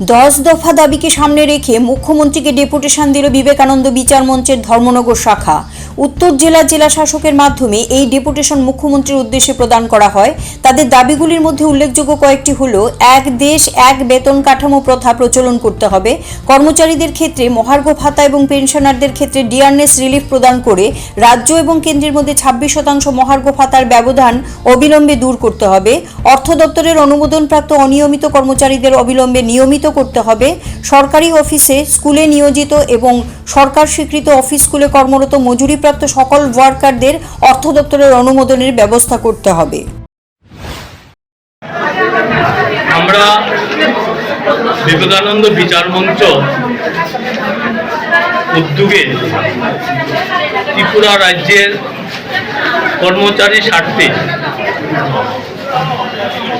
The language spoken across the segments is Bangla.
দশ দফা দাবিকে সামনে রেখে মুখ্যমন্ত্রীকে ডেপুটেশন দিল বিবেকানন্দ বিচার মঞ্চের ধর্মনগর শাখা। উত্তর জেলা জেলা শাসকের মাধ্যমে এই ডেপুটেশন মুখ্যমন্ত্রীর উদ্দেশ্যে প্রদান করা হয়। তাদের দাবিগুলির মধ্যে উল্লেখযোগ্য কয়েকটি হল, এক দেশ, এক বেতন কাঠামো প্রথা প্রচলন করতে হবে। কর্মচারীদের ক্ষেত্রে মহার্ঘ ভাতা এবং পেনশনারদের ক্ষেত্রে ডিআরনেস রিলিফ প্রদান করে রাজ্য এবং কেন্দ্রের মধ্যে ছাব্বিশ শতাংশ মহার্ঘ ভাতার ব্যবধান অবিলম্বে দূর করতে হবে। অর্থ দপ্তরের অনুমোদনপ্রাপ্ত অনিয়মিত কর্মচারীদের অবিলম্বে নিয়মিত করতে হবে। সরকারি অফিসে স্কুলে নিয়োজিত এবং সরকার স্বীকৃত অফিস স্কুলে কর্মরত মজুরিপ্রাপ্ত সকল ওয়ার্কারদের অর্থ দপ্তরের অনুমোদনের ব্যবস্থা করতে হবে। আমরা বিবেকানন্দ বিচার মঞ্চ উদ্যোগে ত্রিপুরা রাজ্যের কর্মচারী স্বার্থে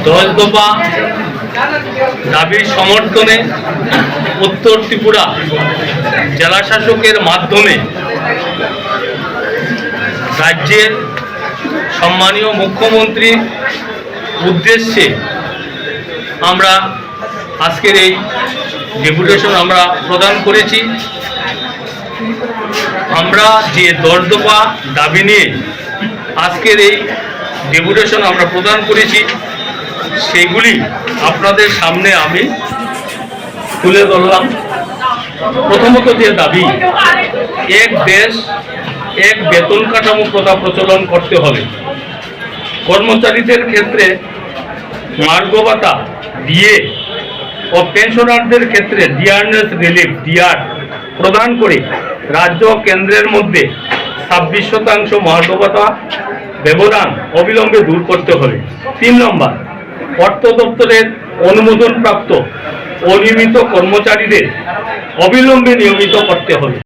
দশ দফা দাবির সমর্থনে উত্তর ত্রিপুরা জেলাশাসকের মাধ্যমে রাজ্যের সম্মানীয় মুখ্যমন্ত্রীর উদ্দেশ্যে আমরা আজকের এই ডেপুটেশন আমরা প্রদান করেছি। আমরা যে দশ দফা দাবি নিয়ে আজকের এই ডেপুটেশন আমরা প্রদান করেছি, সেগুলি আপনাদের সামনে আমি তুলে ধরলাম। প্রথমত যে দাবি, এক দেশ এক বেতন কাঠামো প্রথা প্রচলন করতে হবে। কর্মচারীদের ক্ষেত্রে মার্গভাতা দিয়ে ও পেনশনারদের ক্ষেত্রে ডিআরনেস রিলিফ ডিআর প্রদান করে রাজ্য ও কেন্দ্রের মধ্যে ছাব্বিশ শতাংশ মার্গভাতা ব্যবধান অবিলম্বে দূর করতে হবে। তিন নম্বর, অর্থ দপ্তরের অনুমোদনপ্রাপ্ত অনিয়মিত কর্মচারীদের অবিলম্বে নিয়মিত করতে হবে।